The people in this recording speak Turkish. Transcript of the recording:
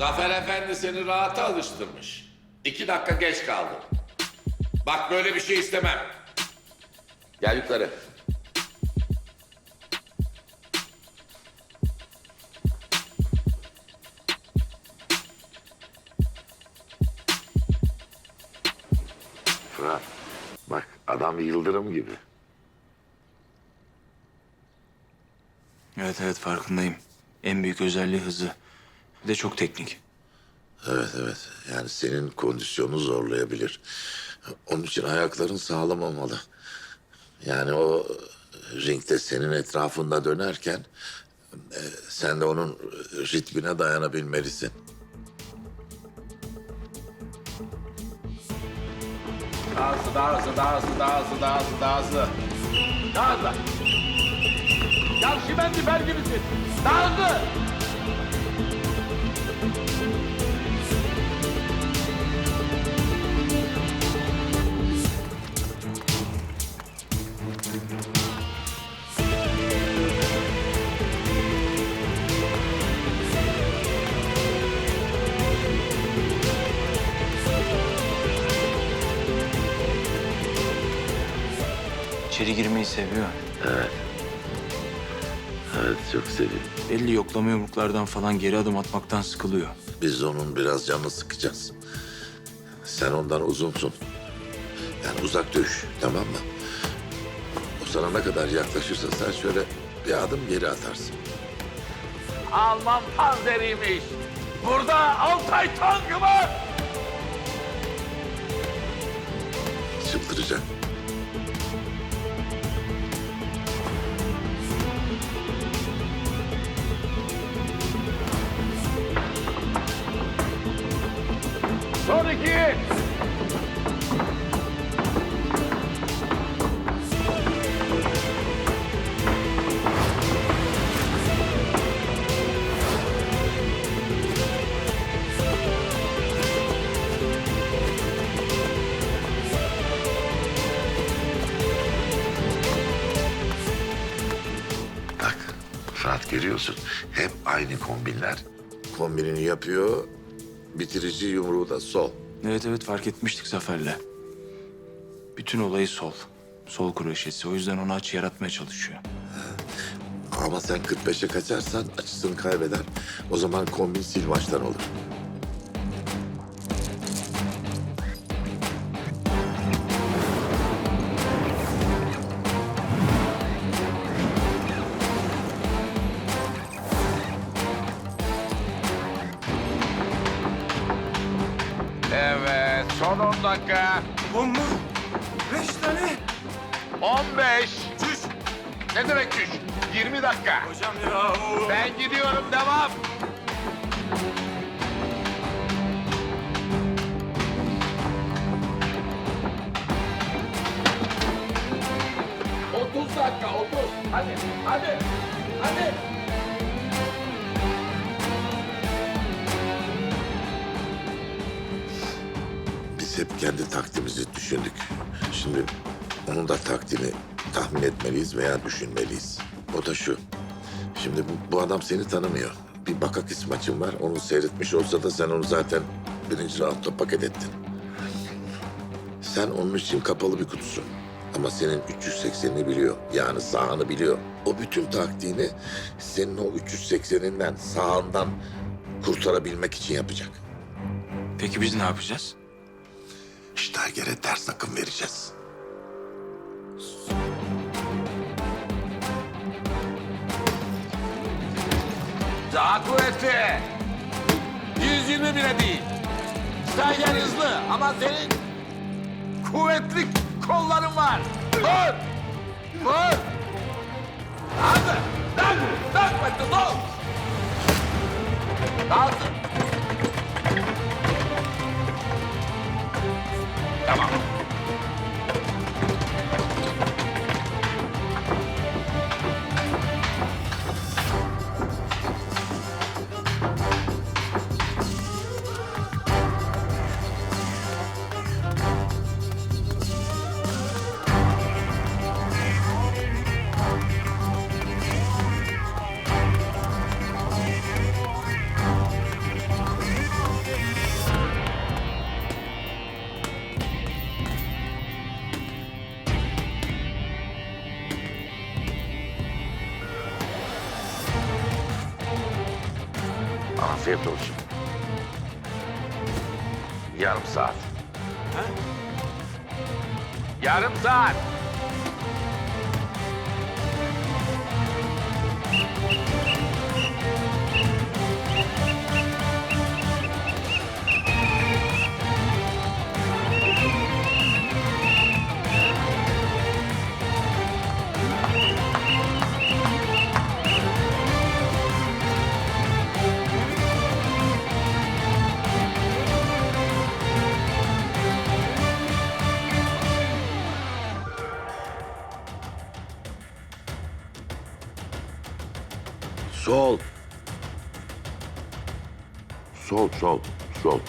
Zafer Efendi seni rahata alıştırmış. İki dakika geç kaldın. Bak böyle bir şey istemem. Gel yukarı. Fırat, bak adam yıldırım gibi. Evet evet farkındayım. En büyük özelliği hızı. Bir de çok teknik. Evet evet. Yani senin kondisyonu zorlayabilir. Onun için ayakların sağlam olmalı. Yani o ringde senin etrafında dönerken e, sen de onun ritmine dayanabilmelisin. Daha hızlı, daha hızlı, daha hızlı, daha hızlı, daha hızlı, daha hızlı. Daha hızlı. Ya Şimen Difer gibisin. Daha hızlı. İçeri girmeyi seviyor. Evet çok seviyorum. Belli yoklama yumruklardan falan geri adım atmaktan sıkılıyor. Biz onun biraz canını sıkacağız. Sen ondan uzunsun. Yani uzak dövüş tamam mı? O sana ne kadar yaklaşırsa sen şöyle bir adım geri atarsın. Alman panzeriymiş. Burada Altay tankı var. Çıldıracak. İki. Bak Fırat görüyorsun. Hep aynı kombinler. Kombinini yapıyor. Bitirici yumruğu da sol. Evet evet fark etmiştik Zafer'le. Bütün olayı sol. Sol kroşesi. O yüzden onu açı yaratmaya çalışıyor. Ama sen 45'e kaçarsan açısını kaybeder. O zaman kombin sil olur. 10 dakika. On mu? Beş tane. 15. Çüş. Ne demek çüş? 20 dakika. Hocam ya. Ben gidiyorum, devam. Otuz dakika, otuz. Hadi, hadi, hadi. Biz hep kendi taktiğimizi düşündük. Şimdi onun da taktiğini tahmin etmeliyiz veya düşünmeliyiz. O da şu. Şimdi bu, bu adam seni tanımıyor. Bir bakakis maçın var. Onu seyretmiş olsa da sen onu zaten birinci roundda paket ettin. Sen onun için kapalı bir kutusun. Ama senin 380'ini biliyor. Yani sağını biliyor. O bütün taktiğini senin o 380'inden, sağından kurtarabilmek için yapacak. Peki biz ne yapacağız? Steiger'e ders akım vereceğiz. Daha kuvvetli. 120 bile değil. Steiger hızlı ama senin kuvvetli kolların var. Vur! Vur! Hadi! Dön! Dön kuvvetli, dur! Daha Fevdolcuğum. Yarım saat. Yarım saat. Sol. Sol, sol, sol.